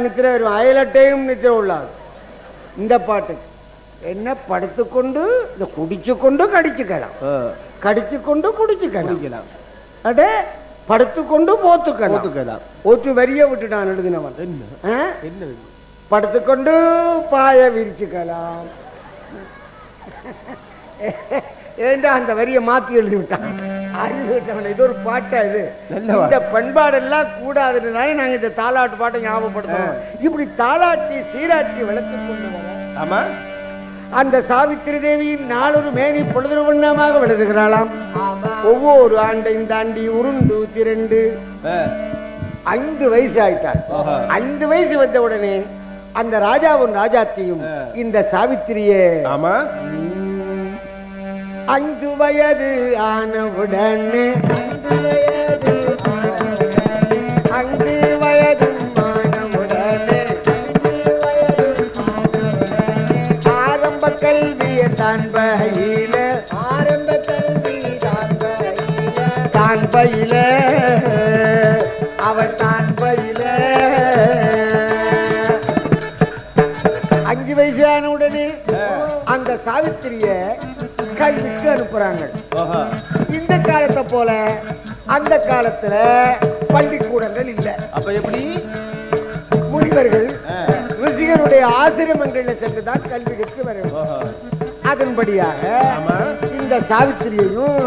நித்திர வரும் அயலட்டையும் நித்திர உள்ளாது இந்த பாட்டு. என்ன படுத்துக்கொண்டு இதை குடிச்சு கொண்டு கடிச்சுக்கலாம். கடிச்சு கொண்டு குடிச்சுக்கலாம். குடிக்கலாம். அடே படுத்துக்கொண்டு போத்துக்கலாம். போத்துக்கலாம். ஒற்று வரிய விட்டுட்டான் எழுதினவன். என்ன? படுத்துக்கொண்டு பாய விரிச்சுக்கலாம். ஏண்டா அந்த வரிய மாத்தி எழுதி விட்டான்? விட்டவன் இது ஒரு பாட்டா இது? நல்ல இந்த பண்பாடெல்லாம் கூடாதுன்னு நாங்க இந்த தாலாட்டு பாட்டை ஞாபகப்படுத்தோம் இப்படி தாலாட்டி சீராட்டி வளர்த்து கொண்டு வர. ஆமா. அந்த சாவித்திரி தேவியின் நாளொரு மேனி பொழுது வண்ணமாக விளதுகிறாளாம் ஒவ்வொரு ஆண்டையும் தாண்டி உருண்டு திரண்டு. ஐந்து வயசு ஆயிட்டாள். ஐந்து வயசு வந்த உடனே அந்த ராஜாவும் ராஜாத்தியும். இந்த சாவித்திரியே ஆமா. அஞ்சு வயது ஆனவுடனே. அஞ்சு வயது ஆனவுடனே. ஆரம்ப கல்வியை தான் பயில ஆரம்ப கல்வி தான் பயில அவள் தான் பயில அஞ்சு வயசு ஆன உடனே அந்த சாவித்திரிய கல்விக்கு அனுப்புறாங்க ஆஹா. இந்த காலத்தை போல அந்த காலத்துல பள்ளிக்கூடங்கள் இல்ல அப்ப எப்படி முனிவர்கள். ரிஷிகருடைய ஆசிரமங்கள்ல சென்றுதான் கல்வி கற்று வர. அதன்படியாக இந்த சாவித்திரியையும்.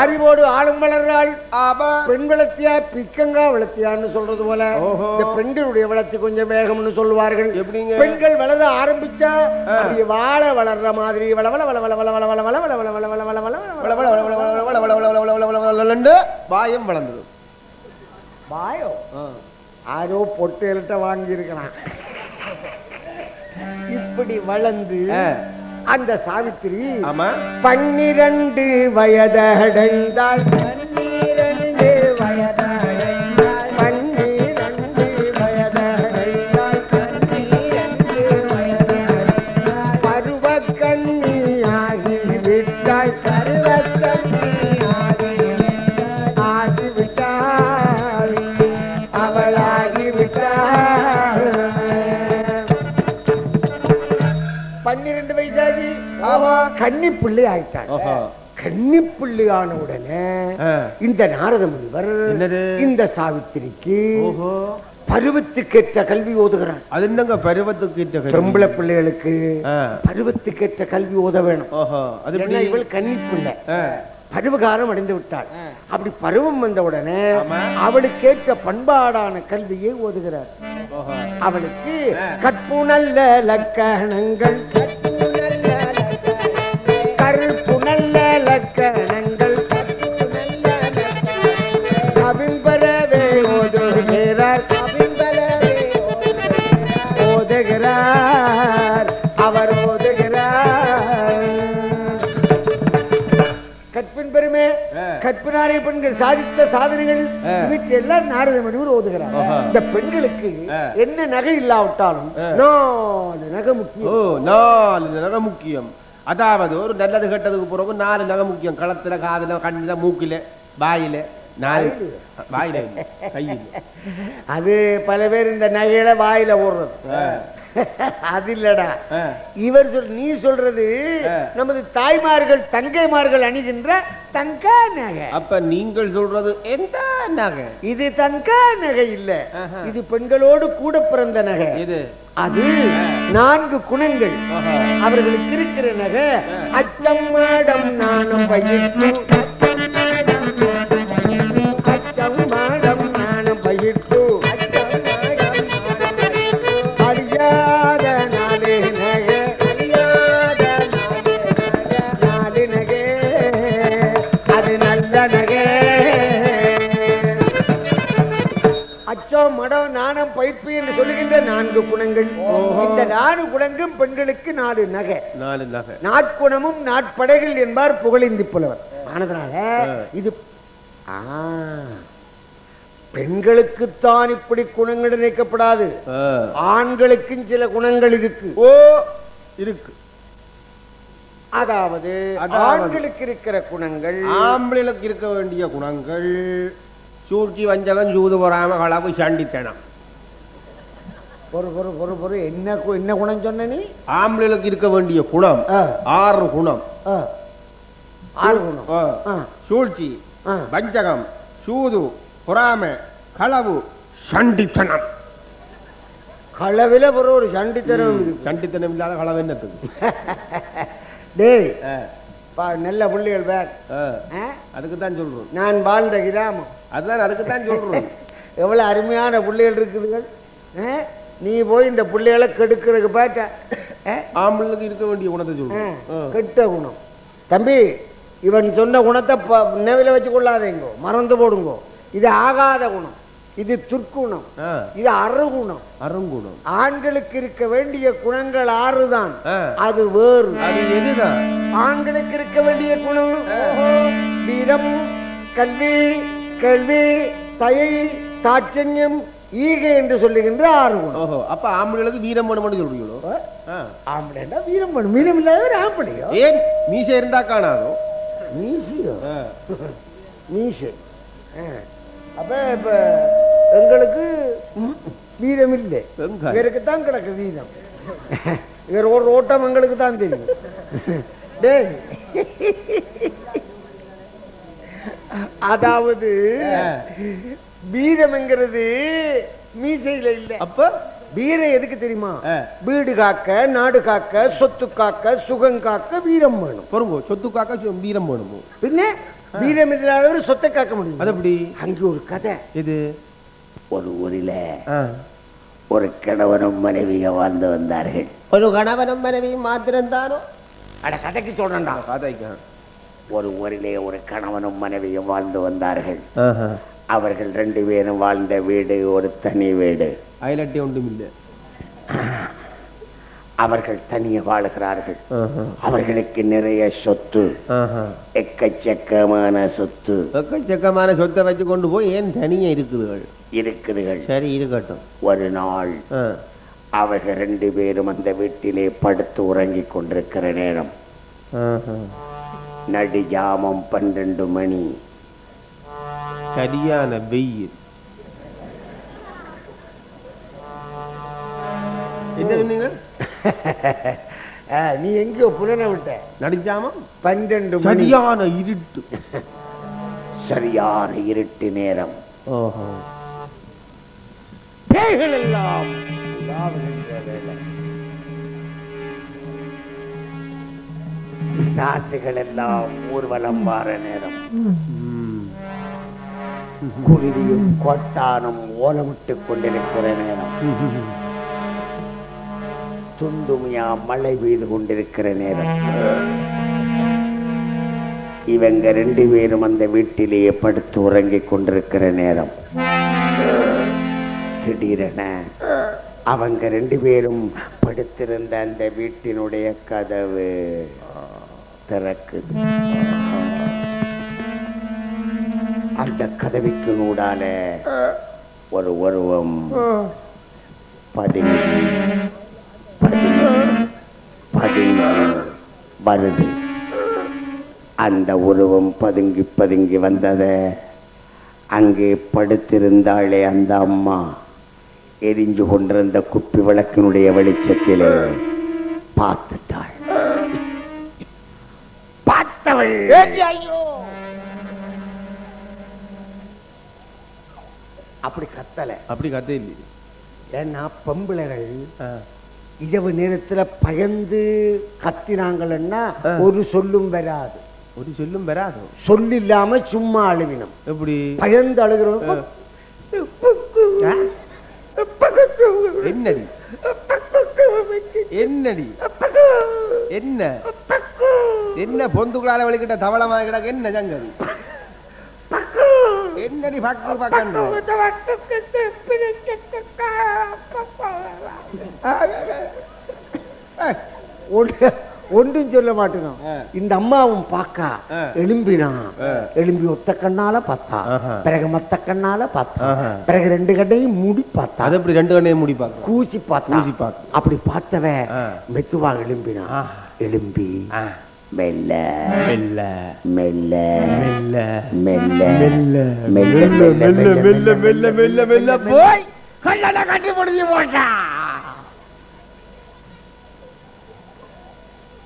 அறிவோடு ஆளும் வளர்றாள் பெண் வளர்த்தியா பிக்கங்கா வளர்த்தியான்னு சொல்றது போல. இந்த பெண்களுடைய வளர்ச்சி கொஞ்சம் வேகம்னு சொல்லுவார்கள் பெண்கள் வளர ஆரம்பிச்சா வாழ வளர்ற மாதிரி வள வள வள வள வள வள வள வள வள வள வள வள வள வாயும் வளர்ந்தது வாயோ யாரோ பொட்டையில்ட்ட வாங்கி இருக்கிறான் இப்படி வளர்ந்து. அந்த சாவித்திரி பன்னிரண்டு வயதடைந்தாள் கன்னி பிள்ளை ஆயிட்டாள் ஓஹோ. கன்னி பிள்ளை ஆன உடனே. இந்த நாரத முனிவர்? இந்த சாவித்திரிக்கு பருவத்துக்கேற்ற கல்வி ஓதுகிறார் அது என்னங்க பருவத்துக்கு ஏற்ற கல்வி? பெம்பளை பிள்ளைகளுக்கு. பருவத்துக்கேற்ற கல்வி ஓத வேணும் அது இவள் கன்னி பிள்ளை. பருவகாரம் அடைந்து விட்டாள் அப்படி பருவம் வந்த உடனே. அவளுக்கேற்ற பண்பாடான கல்வியை ஓதுகிறார் அவளுக்கு கற்புணல்ல லக்கணங்கள் கருப்புணல்ல லக்கணங்கள் நல்ல லக்கணங்கள் கவின்பரவே ஓதுகிறார் அபிம்பலவே ஓதுகிறார் ஓதுகிறார் அவர் ஓதுகிறார் கற்பின் பெருமை ஆ. கற்பினாரை பெண்கள் சாதித்த சாதனைகள். வீட்டு எல்லாம் நாரத மணிவர் ஓதுகிறார். இந்த பெண்களுக்கு. என்ன நகை இல்லாவிட்டாலும். நாலு நகை முக்கியம் நாலு நகை முக்கியம் அதாவது ஒரு நல்லது கெட்டதுக்கு பிறகு நாலு நகை முக்கியம். களத்துல காதுல கண்ணுல மூக்கில வாயில. நாலு. வாயில கையில. அது பல பேர் இந்த நகையில வாயில ஓடுறது. அது இல்லடா. இவர் சொல் நீ சொல்றது. நமது தாய்மார்கள் தங்கைமார்கள் அணிகின்ற தங்க நகை. அப்ப நீங்கள் சொல்றது எந்த நகை? இது தங்க நகை இல்ல. இது பெண்களோடு கூட பிறந்த நகை. இது. அது நான்கு குணங்கள். அவர்களுக்கு இருக்கிற நகை அச்சம் மாடம் நாணம் பயிர்த்து அது நல்ல அச்சோ மடம் நாணம் பயிற்சி என்று சொல்லுகின்ற நான்கு குணங்கள். இந்த நாலு குணங்களும் பெண்களுக்கு நாலு நகை. நாலு நகை. நாட்குணமும் நாட்படைகள் என்பார் புகழிந்தி புலவர். ஆனதுனால இது பெண்களுக்குத்தான் இப்படி குணங்கள் நினைக்கப்படாது ஆண்களுக்கும் சில குணங்கள் இருக்கு. ஓ இருக்கு. அதாவது ஆண்களுக்கு இருக்கிற குணங்கள் ஆம்பளைகளுக்கு இருக்க வேண்டிய குணங்கள் சூழ்ச்சி வஞ்சகம் சூது பொறாம களவு சண்டித்தனம். பொறு பொறு பொறு பொறு என்ன என்ன குணம் சொன்ன நீ? ஆம்பளைகளுக்கு இருக்க வேண்டிய குணம் ஆறு குணம். ஆறு குணம். சூழ்ச்சி. வஞ்சகம் சூது பொறாமை களவு சண்டித்தனம். களவில ஒரு சண்டித்தனம் சண்டித்தனம் இல்லாத களவு என்னத்துக்கு? டேய் நல்ல புள்ளிகள் ஆ, அதுக்கு தான் சொல்றோம். நான் வாழ்ந்த கிராமம். அதுதான் அதுக்கு தான் சொல்றோம். எவ்வளவு அருமையான புள்ளிகள் இருக்குதுகள் ஆ? நீ போய் இந்த புள்ளிகளை கெடுக்கிறதுக்கு ஆ? ஆம்பளுக்கு இருக்க வேண்டிய குணத்தை ஆ. கெட்ட குணம். தம்பி இவன் சொன்ன குணத்தை நினைவில வச்சு கொள்ளாதேங்கோ மறந்து போடுங்கோ. இது ஆகாத குணம். இது துர்க்குணம். இது அருகுணம். அருங்குணம். ஆண்களுக்கு இருக்க வேண்டிய குணங்கள் ஆறுதான். அது வேறு. அது எதுதான்? ஆண்களுக்கு இருக்க வேண்டிய குணம்? வீரம் கல்வி கேள்வி தயை தாட்சண்யம் ஈகை என்று சொல்லுகின்ற ஆறு குணம் ஓஹோ. அப்ப ஆம்பளைகளுக்கு வீரம் வேணும்னு சொல்றீங்களோ. ஆம்பளைண்டா வீரம் வேணும். வீரம் இல்லாதவர் ஆம்பளையோ? ஏன்? மீசை இருந்தா காணாதோ? மீசியோ. மீசை. அப்ப இப்ப எங்களுக்கு ம், வீரம் இல்லை. இவருக்கு தான் கிடக்கு வீரம். இவர் ஒரு ஓட்டம் எங்களுக்கு தான் தெரியும். அதாவது வீரம்ங்கிறது மீசையில இல்ல. அப்ப? வீரம் எதுக்கு தெரியுமா. வீடு காக்க நாடு காக்க சொத்து காக்க சுகம் காக்க வீரம் வேணும். பொறுங்கோ சொத்து காக்க வீரம் வேணுமோ? பின்ன வீரம் இல்லாதவர் சொத்தை காக்க முடியும். அது எப்படி அங்கே ஒரு கதை. இது ஒரு ஊரில. ஒரு கணவனும் மனைவியும் வாழ்ந்து வந்தார்கள். ஒரு கணவனும் மனைவி மாத்திரம்தானோ? அட கதைக்கு சொல்றேன்டா. கதைக்கா. ஒரு ஊரிலே ஒரு கணவனும் மனைவியும் வாழ்ந்து வந்தார்கள். அவர்கள் ரெண்டு பேரும் வாழ்ந்த வீடு ஒரு தனி வீடு. அயலட்டி ஒன்றும் இல்லை அவர்கள் தனியே வாழுகிறார்கள். அவர்களுக்கு நிறைய சொத்து. எக்கச்சக்கமான சொத்து. எக்கச்சக்கமான சொத்தை வச்சு கொண்டு போய் ஏன் தனியா இருக்குதுகள்? இருக்குதுகள். சரி இருக்கட்டும். ஒரு நாள். அவர்கள் ரெண்டு பேரும் அந்த வீட்டிலே படுத்து உறங்கிக் கொண்டிருக்கிற நேரம். நடு ஜாமம் பன்னிரண்டு மணி. சரியான வெயில். என்ன சொன்னீங்க? ஆ, நீ எங்கேயோ புலனை விட்ட. நடிச்சாமம் பன்னெண்டு மணி. சரியான இருட்டு. சரியான இருட்டு நேரம். ஓஹோ. பேய்கள் எல்லாம். பிசாசுகள் எல்லாம் ஊர்வலம் வார நேரம். குருவியும் கொட்டானும் ஓலமிட்டுக் கொண்டிருக்கிற நேரம். துண்டுமையா மழை பெய்து கொண்டிருக்கிற நேரம் இவங்க ரெண்டு பேரும் அந்த வீட்டிலேயே படுத்து உறங்கிக் கொண்டிருக்கிற நேரம். திடீரென அவங்க ரெண்டு பேரும் படுத்திருந்த அந்த வீட்டினுடைய கதவு திறக்குது. அந்த கதவிக்கு நூடால ஒரு உருவம் பதுங்கி வருது. அந்த உருவம் பதுங்கி பதுங்கி வந்தத அங்கே படுத்திருந்தாளே அந்த அம்மா. எரிஞ்சு கொண்டிருந்த குப்பி விளக்கினுடைய வெளிச்சத்திலே பார்த்துட்டாள். பார்த்தவள். அப்படி கத்தல. அப்படி கதை இல்லையே ஏன்னா பொம்பளைகள். இரவு நேரத்துல பயந்து கத்தினாங்கன்னா. ஒரு சொல்லும் வராது. ஒரு சொல்லும் வராதோ. சொல் இல்லாம சும்மா அழுவினம். எப்படி? பயந்து அழுகிறோம்? என்னடி? என்னடி? என்ன? என்ன பொந்துக்குள்ளால வலிக்கிட்ட தவளமா கிடக்கு? என்ன சங்கதி? என்னடி பக்கு ஒன்று ஒன்றும் சொல்ல மாட்டேனோ ஆ. இந்த அம்மாவும் பாக்கா ஆ. எலும்பி ஒத்த கண்ணால பார்த்தா. பிறகு மத்த கண்ணால பார்த்தா. பிறகு ரெண்டு கண்ணையும் மூடி பார்த்தா அது எப்படி ரெண்டு கண்ணையும் மூடி பார்க்க கூசி பார்த்தா கூசி பார்த்தா. அப்படி பார்த்தவ. மெத்துவா எலும்பினா. எலும்பி மெல்ல மெல்ல மெல்ல மெல்ல மெல்ல மெல்ல மெல்ல மெல்ல மெல்ல மெல்ல மெல்ல மெல்ல போய் கல்லல கட்டி முடிஞ்சு போட்டா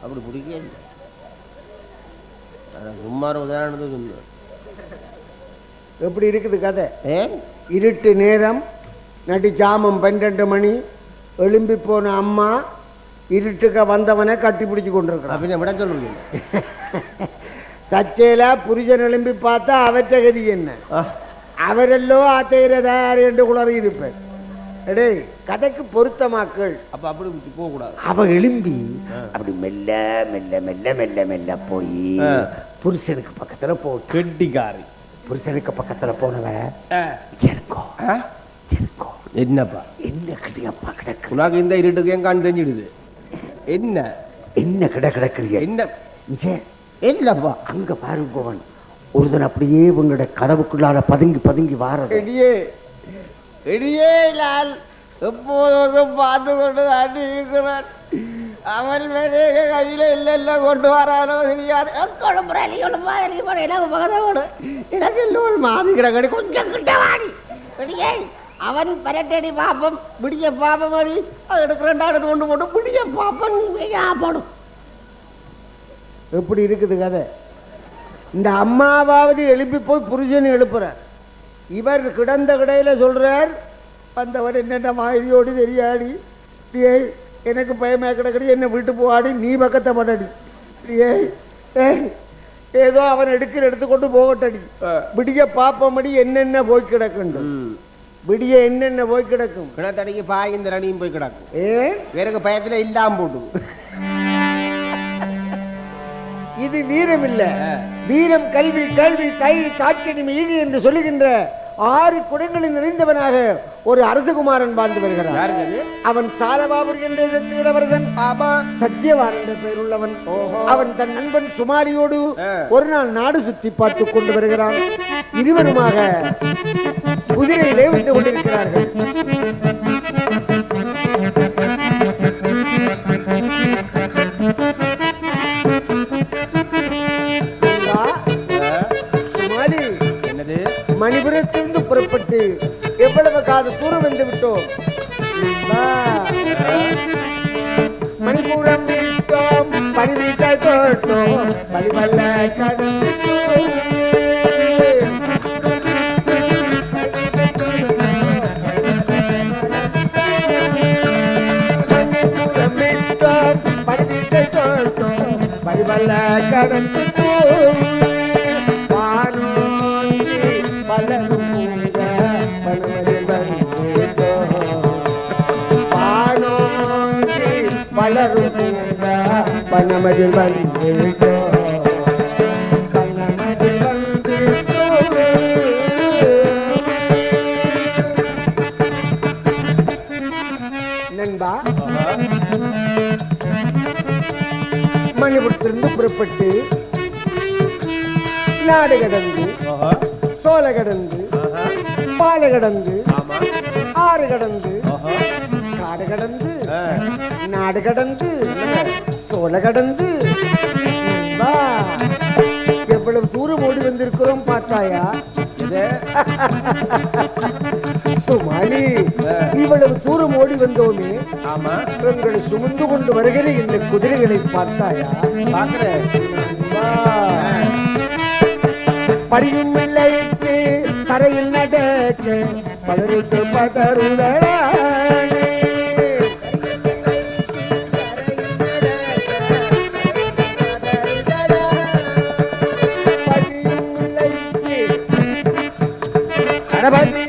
அப்படி பிடிக்கவே இல்லை அதான் சும்மா உதாரணத்துக்கு சொன்னேன் எப்படி இருக்குது கதை இருட்டு நேரம் நடி ஜாமம் பன்னெண்டு மணி எழும்பி போன அம்மா இருட்டுக்க வந்தவனை கட்டி பிடிச்சு கொண்டிருக்கிறான். அப்படின்னு விட சொல்லுங்க. தச்சையில புருஷன் எழும்பி பார்த்தா அவற்ற கதி என்ன? அவரெல்லோ ஆத்தையிறதார் என்று குளறி இருப்பேன். எடே கதைக்கு பொருத்தமாக்கள். அப்ப அப்படி போக கூடாது அவ எழும்பி அப்படி மெல்ல மெல்ல மெல்ல மெல்ல மெல்ல போய். புருஷனுக்கு பக்கத்துல போட்டு கெட்டிக்காரி. புருஷனுக்கு பக்கத்துல போனவ ஆ. செருக்கோ? செருக்கோ என்னப்பா? என்ன கிடப்பா கிடக்கு? உனக்கு இந்த இருட்டுக்கு கண் தெரிஞ்சிடுது. என்ன? என்ன கிட கிடக்குறிய? என்ன? இங்கே இல்லப்பா அங்க பாருங்கவன் ஒருதன் அப்படியே உங்களோட கதவுக்குள்ளார பதுங்கி பதுங்கி வாரது. எடியே எடியே லால். எப்போதும் பார்த்து கொண்டு தான் இருக்கிறான். அவன் மேலே கையில இல்ல இல்ல கொண்டு வரானோ தெரியாது. கொழும்புறாளி கொழும்பா எனக்கு பகதோடு எனக்கு மாதிரி கிடக்கடி கொஞ்சம் கிட்ட வாடி. எடியே அவன் பரட்டடி பாப்பம் பிடிய பாப்பம் அடி. அது எடுக்கிறேன்டா எடுத்து கொண்டு போட்டு பிடிய பாப்பம் போடும்? எப்படி இருக்குது கதை? இந்த அம்மாவாவது எழுப்பி போய் புருஷன் எழுப்புறார். இவர் கிடந்த கடையில சொல்றார் வந்தவர் என்னென்ன மாதிரியோடு தெரியாடி? ஏய் எனக்கு பயமே கிடக்கடி என்ன வீட்டு போவாடி நீ பக்கத்தை பண்ணடி. ஏய் ஏய் ஏதோ அவன் எடுக்கிற எடுத்துக்கொண்டு போகட்டடி. விடிய பாப்பமடி என்னென்ன போய் கிடக்குண்டு? விடிய என்னென்ன போய் கிடக்கும்? கிணத்தடிக்கு பாய் இந்த ரணியும் போய் கிடக்கும். ஏ? எனக்கு பயத்துல இல்லாம போட்டு. இது வீரம் இல்ல வீரம் கல்வி கல்வி கை சாட்சியம் ஈடு என்று சொல்லுகின்ற ஆறு குடங்களில் நிறைந்தவனாக ஒரு அரசகுமாரன் வாழ்ந்து வருகிறான். அது? அவன் சாலபாபுர் என்ற இடத்திலிடவர்தன் ஆமா. சத்தியவான் என்ற பெயர் உள்ளவன் அவன் தன் நண்பன் சுமாரியோடு. ஒரு நாள் நாடு சுற்றி பார்த்து கொண்டு வருகிறான். இருவருமாக குதிரையிலே வந்து கொண்டிருக்கிறார்கள். அங்கா, பார்த்து எவ்வளவு காது தூரம் வந்து விட்டோம்? மணிபுரம் பணிவீட்டை தோட்டம் பணிவல்ல கடை கண்ணமதில் வந்து மணிபுரத்திலிருந்து புறப்பட்டு நாடு கடந்து சோழ கடந்து பாலை கடந்து ஆறு கடந்து காடு கடந்து நாடு கடந்து சோலை கடந்து வா. எவ்வளவு தூரம் ஓடி வந்திருக்கிறோம் பார்த்தாயா ஆ. இவ்வளவு தூரம் ஓடி வந்தோமே ஆமா எங்களை சுமந்து கொண்டு வருகிற இந்த குதிரைகளை பார்த்தாயா. பரியும் இல்லைக்கு தரையில் நடக்க பலருக்கு பதறுதலானே. Ahora va.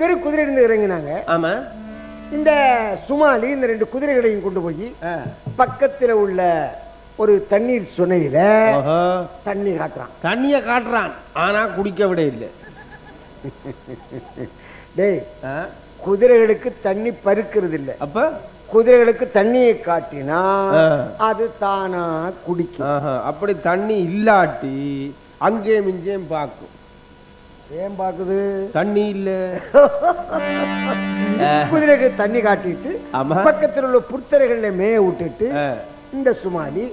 பேரும் குதிரை இருந்து இறங்கினாங்க. ஆமா. இந்த சுமாலி இந்த ரெண்டு குதிரைகளையும் கொண்டு போய். பக்கத்துல உள்ள ஒரு தண்ணீர் சுனையில தண்ணி காட்டுறான். தண்ணிய காட்டுறான். ஆனா குடிக்க விட இல்லை. டேய்? குதிரைகளுக்கு தண்ணி பருக்கிறது இல்ல. அப்ப? குதிரைகளுக்கு தண்ணியை காட்டினா. அது தானா குடிக்கும். அப்படி தண்ணி இல்லாட்டி அங்கேயும் இங்கேயும் பார்க்கும் ஏன் பாக்குது தண்ணி இல்ல குதிரைக்கு தண்ணி காட்டிட்டு. பக்கத்தில் உள்ள புத்தரைகள்ல மேய விட்டுட்டு. இந்த சுமாலி?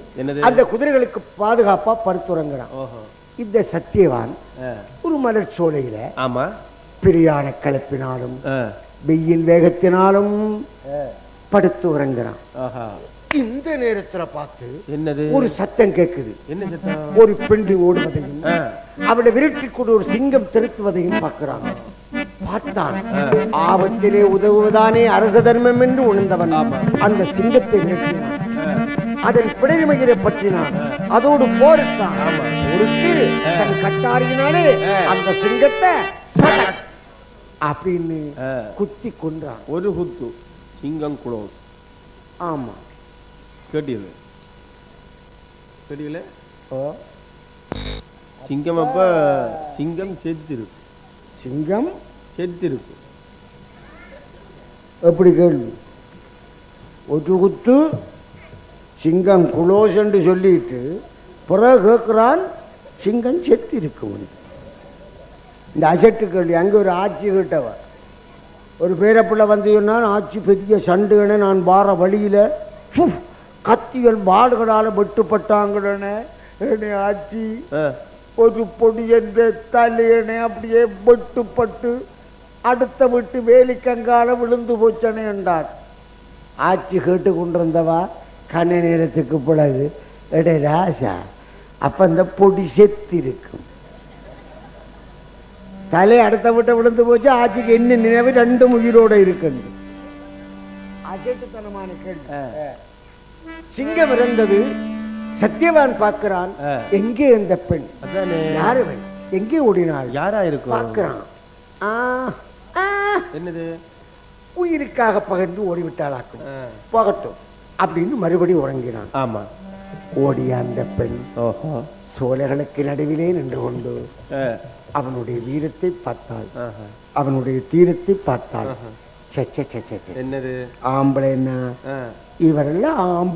அந்த குதிரைகளுக்கு பாதுகாப்பா படுத்துறங்குறான் இந்த சத்தியவான். ஒரு மலர் சோலையில ஆமா பிரியான கலப்பினாலும். வெயில் வேகத்தினாலும் படுத்து உறங்குறான். இந்த நேரத்துல பார்த்து என்னது? ஒரு சத்தம் கேக்குது. என்ன சத்தம்? ஒரு பெண்டு ஓடுவதையும். அவளை விரட்டி கொண்டு ஒரு சிங்கம் திருத்துவதையும் பார்க்கிறான். பார்த்தான். ஆபத்திலே உதவுவதானே அரச தர்மம் என்று உணர்ந்தவன். அந்த சிங்கத்தை விரட்டினான். அதன் பிடைமயிரை பற்றினான். அதோடு போரிட்டான். பொறுத்து தன் கட்டாரியினாலே அந்த சிங்கத்தை அப்படின்னு. குத்தி கொன்றான். ஒரு குத்து. சிங்கம் குளோஸ் ஆமா. கேட்டீங்களே கேட்டீங்களே ஓ, சிங்கம் அப்ப சிங்கம் செத்து இருக்கு சிங்கம்? செத்து இருக்கு எப்படி கேள்வி? ஒரு குத்து சிங்கம் குளோஸ் என்று சொல்லிட்டு பிறகு கேட்கிறான் சிங்கம் செத்து இருக்கு இந்த அசட்டு கேள்வி அங்க ஒரு ஆட்சி கேட்டவ ஒரு பேரப்பிள்ளை வந்து சொன்னான் ஆட்சி பெரிய சண்டுகன நான் வார வழியில கத்திகள் பாடுகளால வெட்டுப்பட்டாங்கடனே என்னை ஆட்சி. ஒரு பொடி என்ற தலையணை அப்படியே வெட்டுப்பட்டு அடுத்த விட்டு வேலிக்கங்கால விழுந்து போச்சனே என்றார். ஆட்சி கேட்டு கொண்டிருந்தவா கண்ண நேரத்துக்கு பிறகு எடே ராசா அப்ப அந்த பொடி செத்து இருக்கும். தலை அடுத்த விட்ட விழுந்து போச்சு ஆட்சிக்கு என்ன நினைவு ரெண்டும் உயிரோட இருக்குன்னு அஜட்டுத்தனமான கேள்வி. சிங்கம் இறந்தது சத்தியவான் பார்க்கிறான். எங்கே அந்த பெண்? யாரு எங்கே ஓடினாள்? யாரா இருக்கும் பார்க்கிறான். என்னது? உயிருக்காக பகிர்ந்து ஓடிவிட்டாளாக்கும். போகட்டும் அப்படின்னு மறுபடியும் உறங்கினான். ஆமா. ஓடிய அந்த பெண் ஓஹோ. சோலைகளுக்கு நடுவிலே நின்று கொண்டு. அவனுடைய வீரத்தை பார்த்தாள். அவனுடைய தீரத்தை பார்த்தாள். என்னது? ஆம்பளை என்ன? எல்லாம்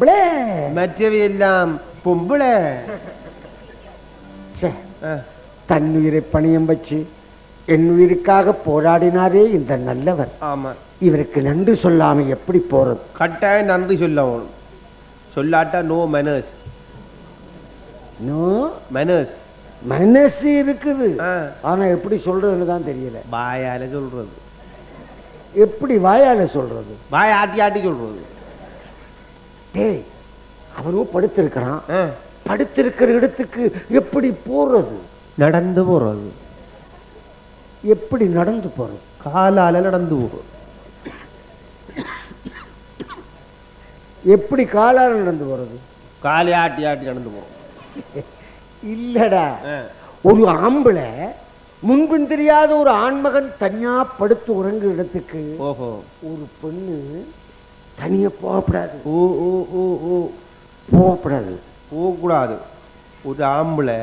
பொம்பளை. சே, ஆ. தன்னுயிரை பணியம் வச்சு என் உயிருக்காக போராடினாரே இந்த நல்லவர். ஆமா. இவருக்கு நன்றி சொல்லாம எப்படி போறது? கட்டாயம் நன்றி சொல்லணும் சொல்லாட்டா நோ மெனர்ஸ் நோ மெனர்ஸ் மனசு இருக்குது. ஆனா எப்படி சொல்றதுன்னு தான் தெரியல. வாயால சொல்றது. எப்படி வாயால சொல்றது? வாய் ஆட்டி ஆட்டி சொல்றது. டேய் அவனும் படுத்திருக்கிறான். படுத்திருக்கிற இடத்துக்கு எப்படி போறது? நடந்து போறது. எப்படி நடந்து போறது? காலால நடந்து போறது எப்படி காலால நடந்து போறது? காலை ஆட்டி ஆட்டி நடந்து போறோம் இல்லடா. ஒரு ஆம்பளை முன்பின் தெரியாத ஒரு ஆண்மகன் தனியா படுத்து உறங்குற இடத்துக்கு ஓஹோ. ஒரு பெண்ணு தனியா போகக்கூடாது ஓ ஓ ஓ ஓ. போகக்கூடாது போகக்கூடாது. ஒரு ஆம்பளை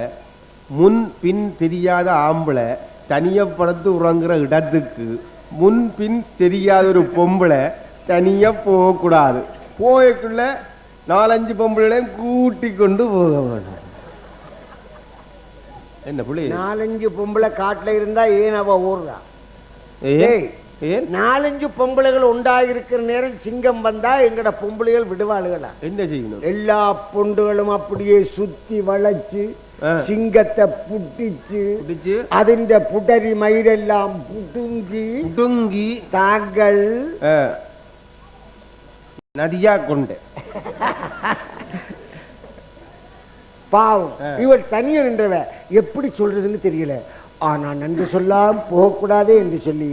முன் பின் தெரியாத ஆம்பளை தனியப்படுத்து உறங்குற இடத்துக்கு முன் பின் தெரியாத ஒரு பொம்பளை தனியா போகக்கூடாது. போயக்குள்ள நாலஞ்சு பொம்பளைகளையும் கூட்டி கொண்டு போக வேணும். என்ன புள்ளி? நாலஞ்சு பொம்பளை காட்டுல இருந்தா ஏன் அவ ஓடுறா? ஏய், நாலஞ்சு பொம்பளைகள் உண்டாயிருக்கிற நேரம் சிங்கம் வந்தா எங்கட பொம்பளைகள் விடுவாளுகளா என்ன செய்யணும் எல்லா பொண்டுகளும் அப்படியே சுத்தி வளைச்சு ஆ. சிங்கத்தை புட்டிச்சு பிடிச்சு അതിന്റെ പുടരി മയിലെല്ലാം പുതുങ്കി உடுங்கி താങ്കൾ ஆ, நதியா கொண்டு பாவம் இவர் தனியா நின்றவ எப்படி சொல்றதுன்னு தெரியல ஆனா நன்றி சொல்லாம் போகக்கூடாதே என்று சொல்லி.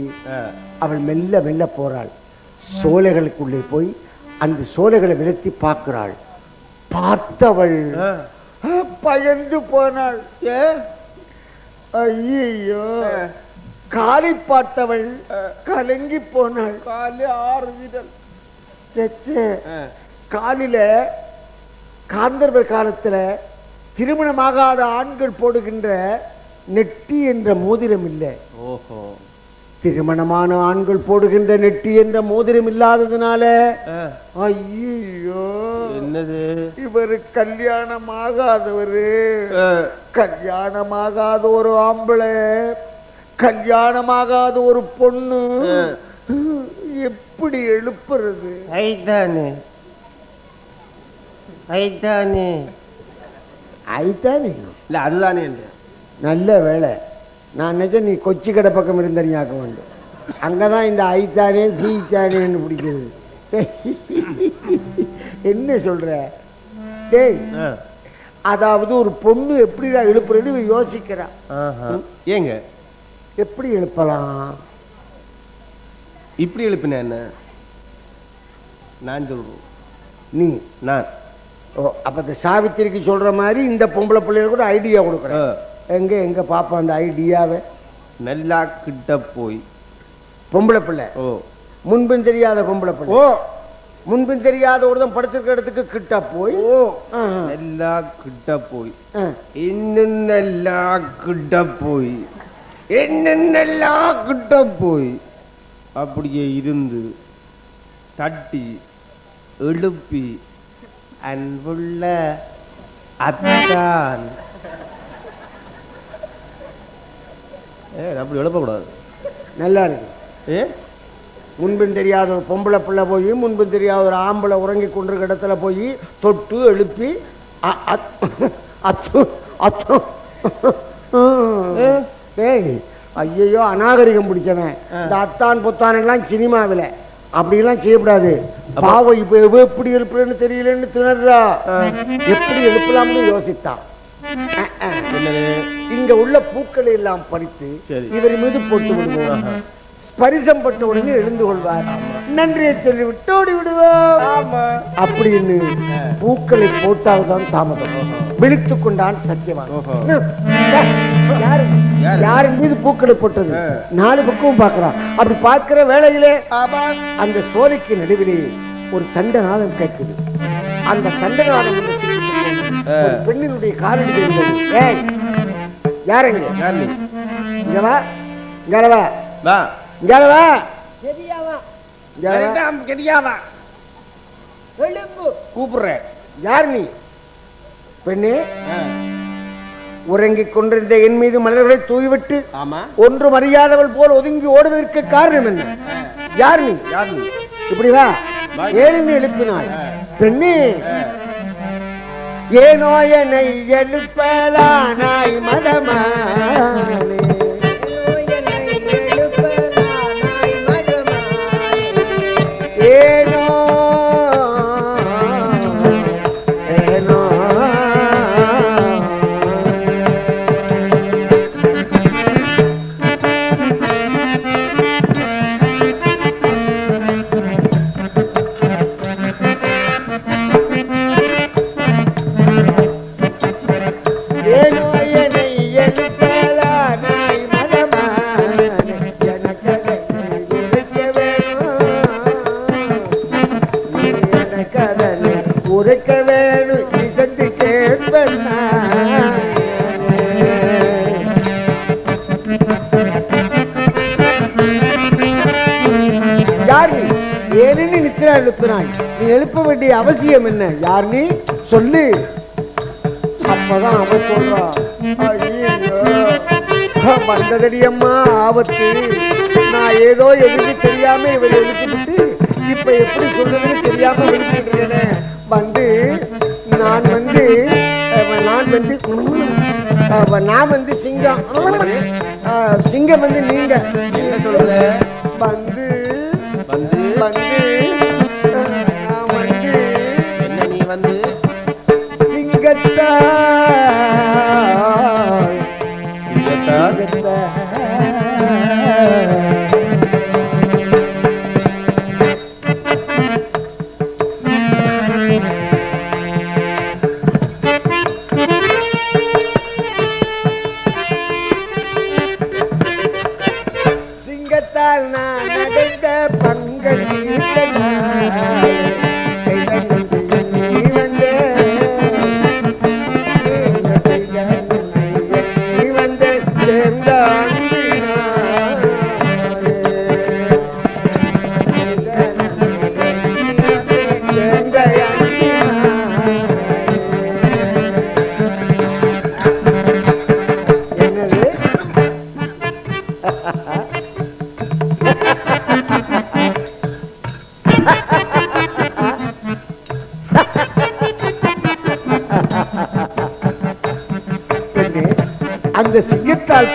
அவள் மெல்ல மெல்ல போறாள். சோலைகளுக்குள்ளே போய் அந்த சோலைகளை விலத்தி பார்க்கிறாள். பார்த்தவள் பயந்து போனாள். ஐயோ காலை பார்த்தவள் கலங்கி போனாள். காலு ஆறு செச்சே காலில காந்தர்வர் காலத்துல திருமணமாகாத ஆண்கள் போடுகின்ற நெட்டி என்ற மோதிரம் இல்லை. ஓஹோ. திருமணமான ஆண்கள் போடுகின்ற நெட்டி என்ற மோதிரம் இல்லாததுனால ஐயோ. என்னது? இவர் கல்யாணமாகாதவரு. கல்யாணமாகாத ஒரு ஆம்பளை. கல்யாணமாகாத ஒரு பொண்ணு. எப்படி எழுப்புறது? ஐதானே. ஐதானே. ஐத்தானே இல்ல அதுதானே என்று. நல்ல வேலை. நான் நினைச்சேன் நீ கொச்சி கடை பக்கம் இருந்தறியாக்க வேண்டும். அங்கதான் இந்த ஐத்தானே சீத்தானேன்னு பிடிக்கிறது. என்ன சொல்ற? டேய் அதாவது ஒரு பொண்ணு எப்படிடா எழுப்புறது இவன் யோசிக்கிறா. ஏங்க? எப்படி எழுப்பலாம்? இப்படி எழுப்பின என்ன? நான் சொல்றேன். நீ? நான். ஓ அப்ப இந்த சாவித்திரிக்கு சொல்ற மாதிரி இந்த பொம்பளை பிள்ளைகளுக்கு கூட ஐடியா கொடுக்குறேன். எங்க எங்க பாப்பா அந்த ஐடியாவை? நல்லா கிட்ட போய். பொம்பளை பிள்ளை. ஓ. முன்பின் தெரியாத பொம்பளை பிள்ளை. ஓ. முன்பின் தெரியாத ஒருத்தன் படுத்திருக்க இடத்துக்கு கிட்ட போய். ஓ. நல்லா கிட்ட போய். இன்னும் நல்லா கிட்ட போய். இன்னும் நல்லா கிட்ட போய். அப்படியே இருந்து தட்டி எழுப்பி அன்புள்ள அத்தான். ஏ அப்படி எழுப்பக்கூடாது. நல்லா இருக்கு. ஏ? முன்பின் தெரியாத ஒரு பொம்பளை பிள்ளை போய் முன்பின் தெரியாத ஒரு ஆம்பளை உறங்கி கொண்டிருக்க இடத்துல போய் தொட்டு எழுப்பி அத்து அத்து. ஏய் ஐயையோ அநாகரிகம் பிடிச்சவன். இந்த அத்தான் பொத்தான் எல்லாம் சினிமாவில். அப்படிலாம் செய்யக்கூடாது. பாவம் இப்ப எவ எப்படி எழுப்புறேன்னு தெரியலன்னு திணறா. எப்படி எழுப்பலாம்னு யோசித்தான் இங்க உள்ள பூக்களை எல்லாம் பறித்து. இவர் மீது போட்டு விடுவோம். ஸ்பரிசம் பட்ட உடனே எழுந்து கொள்வார். நன்றியை சொல்லி விட்டு ஓடி விடுவோம். அப்படின்னு பூக்களை போட்டால்தான் தாமதம். விழித்துக் கொண்டான் சத்தியவான்? யாரின் மீது பூக்களை போட்டது. நாலு பக்கமும் பார்க்கிறான். அப்படி பார்க்கிற வேளையிலே ஆமா. அந்த சோலைக்கு நடுவிலே ஒரு தண்டநாதம் கேட்குது. அந்த தண்டநாதம் ஒரு பெண்ணினுடைய காலடி யார் நீ? இங்க வா. இங்க வா. வா. இங்க வா. சரியாவா இங்க வா. வேண்டாம் கெடியாவா எழுப்பு கூப்பிடுறேன் யார் நீ? பெண்ணே. உறங்கிக் கொண்டிருந்த என் மீது மலர்களை தூவிவிட்டு ஆமா. ஒன்றும் அறியாதவள் போல் ஒதுங்கி ஓடுவதற்கு காரணம் என்ன? யார் நீ? யார் நீ? இப்படி வா. எழுப்பினாய். பெண்ணே. ஏனோ என்னை எழுப்பலானாய் மதமானே வேண்டிய அவசியம் என்ன? யார் நீ? சொல்லு. அப்பதான் அவன் சொல்றான் ஐயோ. வந்ததடி அம்மா ஆபத்து. நான் ஏதோ எதுக்கு தெரியாம இவர் எழுப்பிட்டு இப்ப எப்படி சொல்றதுன்னு தெரியாம இருக்கேனே வந்து நான் வந்து நான் வந்து நான் வந்து சிங்கம். சிங்கம் வந்து நீங்க. என்ன சொல்ற? வந்து வந்து வந்து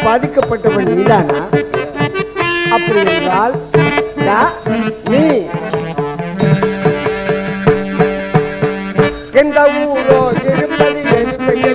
பாதிக்கப்பட்டவன் நீதானா? அப்படி என்றால் நீ. எந்த ஊரோ இருப்பது எது